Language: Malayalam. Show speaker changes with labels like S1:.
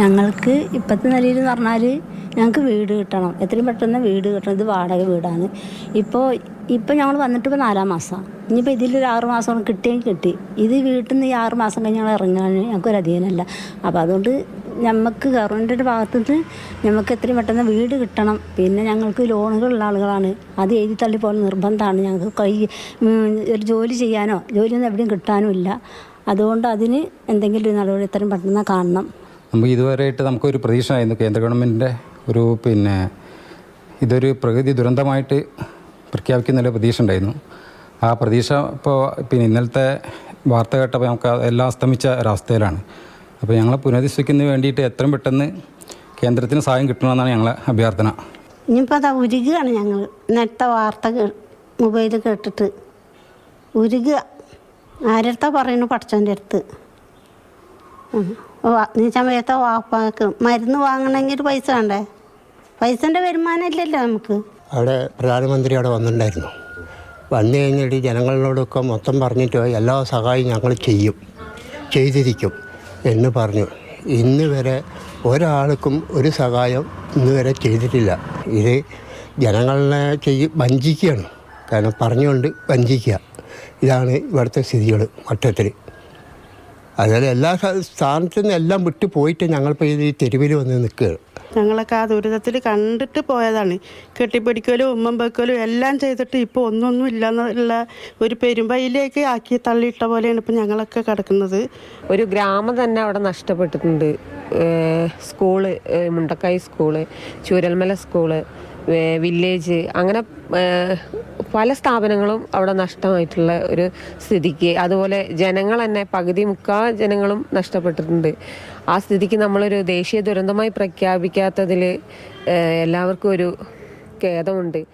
S1: ഞങ്ങൾക്ക് ഇപ്പോഴത്തെ നിലയിൽ എന്ന് പറഞ്ഞാൽ ഞങ്ങൾക്ക് വീട് കിട്ടണം. എത്രയും പെട്ടെന്ന് വീട് കിട്ടണം. ഇത് വാടക വീടാണ്. ഇപ്പോൾ ഇപ്പോൾ ഞങ്ങൾ വന്നിട്ട് ഇപ്പോൾ നാലാം മാസമാണ്. ഇനിയിപ്പോൾ ഇതിലൊരു ആറ് മാസം കിട്ടിയെങ്കിൽ കിട്ടി. ഇത് വീട്ടിൽ നിന്ന് ഈ ആറ് മാസം കഴിഞ്ഞ് ഞങ്ങൾ ഇറങ്ങാൻ ഞങ്ങൾക്കൊരു അധീനമല്ല. അപ്പോൾ അതുകൊണ്ട് നമുക്ക് ഗവൺമെന്റിന്റെ ഭാഗത്തുനിന്ന് നമുക്ക് എത്രയും പെട്ടെന്ന് വീട് കിട്ടണം. പിന്നെ ഞങ്ങൾക്ക് ലോണുകളുള്ള ആളുകളാണ്. അത് എഴുതി തള്ളി പോകുന്ന നിർബന്ധമാണ്. ഞങ്ങൾക്ക് കൈ ഒരു ജോലി ചെയ്യാനോ ജോലിയൊന്നും എവിടെയും കിട്ടാനും ഇല്ല അതുകൊണ്ട് അതിന് എന്തെങ്കിലും ഒരു നടപടി എത്രയും പെട്ടെന്ന് കാണണം.
S2: നമുക്ക് ഇതുവരെയായിട്ട് നമുക്കൊരു പ്രതീക്ഷയായിരുന്നു കേന്ദ്ര ഗവൺമെന്റിന്റെ ഒരു പിന്നെ ഇതൊരു പ്രകൃതി ദുരന്തമായിട്ട് പ്രഖ്യാപിക്കുന്നതിൽ പ്രതീക്ഷ ഉണ്ടായിരുന്നു. ആ പ്രതീക്ഷ ഇപ്പോൾ പിന്നെ ഇന്നലത്തെ വാർത്ത കേട്ടപ്പോൾ നമുക്ക് എല്ലാം അസ്തമിച്ച ഒരവസ്ഥയിലാണ് അപ്പോൾ ഞങ്ങളെ പുനരധിവസിക്കുന്നതിന് വേണ്ടിയിട്ട് എത്രയും പെട്ടെന്ന് കേന്ദ്രത്തിന് സഹായം കിട്ടണമെന്നാണ് ഞങ്ങളെ അഭ്യർത്ഥന.
S3: ഇനിയിപ്പോൾ അതാ ഉരുകുകയാണ് ഞങ്ങൾ നേരത്തെ വാർത്ത മൊബൈൽ കേട്ടിട്ട്. ഉരുകുക ആരടുത്താ പറയുന്നു പഠിച്ചവന്റെ അടുത്ത്. ഉം. സമയത്ത് വാപ്പാക്കും മരുന്ന് വാങ്ങണമെങ്കിൽ പൈസ വേണ്ടേ? പൈസന്റെ വരുമാനം ഇല്ലല്ലോ നമുക്ക്.
S4: അവിടെ പ്രധാനമന്ത്രി അവിടെ വന്നിട്ടുണ്ടായിരുന്നു. വന്നു കഴിഞ്ഞിട്ട് ജനങ്ങളോടൊക്കെ മൊത്തം പറഞ്ഞിട്ട് എല്ലാ സഹായവും ഞങ്ങൾ ചെയ്യും. ചെയ്തിരിക്കും എന്ന് പറഞ്ഞു. ഇന്ന് വരെ ഒരാൾക്കും ഒരു സഹായം ഇന്ന് വരെ ചെയ്തിട്ടില്ല. ഇത് ജനങ്ങളെ ചെയ്യ വഞ്ചിക്കുകയാണ്. കാരണം പറഞ്ഞുകൊണ്ട് വഞ്ചിക്കുക. ഇതാണ് ഇവിടുത്തെ സ്ഥിതികൾ മൊത്തത്തിൽ അതുപോലെ എല്ലാ സ്ഥ- സ്ഥാനത്തു നിന്ന് എല്ലാം വിട്ടു പോയിട്ട് ഞങ്ങൾ ഞങ്ങളിപ്പോൾ ഈ തെരുവിൽ വന്ന് നിൽക്കുക
S5: ഞങ്ങളൊക്കെ ആ ദുരിതത്തിൽ കണ്ടിട്ട് പോയതാണ്. കെട്ടിപ്പിടിക്കലും ഉമ്മം വെക്കലും എല്ലാം ചെയ്തിട്ട് ഇപ്പോൾ ഒന്നൊന്നും ഇല്ലെന്നുള്ള ഒരു പെരുമ്പയിലേക്ക് ആക്കി തള്ളിയിട്ട പോലെയാണ് ഇപ്പം ഞങ്ങളൊക്കെ കിടക്കുന്നത്.
S6: ഒരു ഗ്രാമം തന്നെ അവിടെ നഷ്ടപ്പെട്ടിട്ടുണ്ട്. School Mundakkai school Chooralmala school village അങ്ങനെ പല സ്ഥാപനങ്ങളും അവിടെ നഷ്ടമായിട്ടുള്ള ഒരു സ്ഥിതിക്ക്. അതുപോലെ ജനങ്ങൾ തന്നെ പകുതി മുക്കാ ജനങ്ങളും നഷ്ടപ്പെട്ടിട്ടുണ്ട്. ആ സ്ഥിതിക്ക് നമ്മളൊരു ദേശീയ ദുരന്തമായി പ്രഖ്യാപിക്കാത്തതിൽ എല്ലാവർക്കും ഒരു ഖേദമുണ്ട്.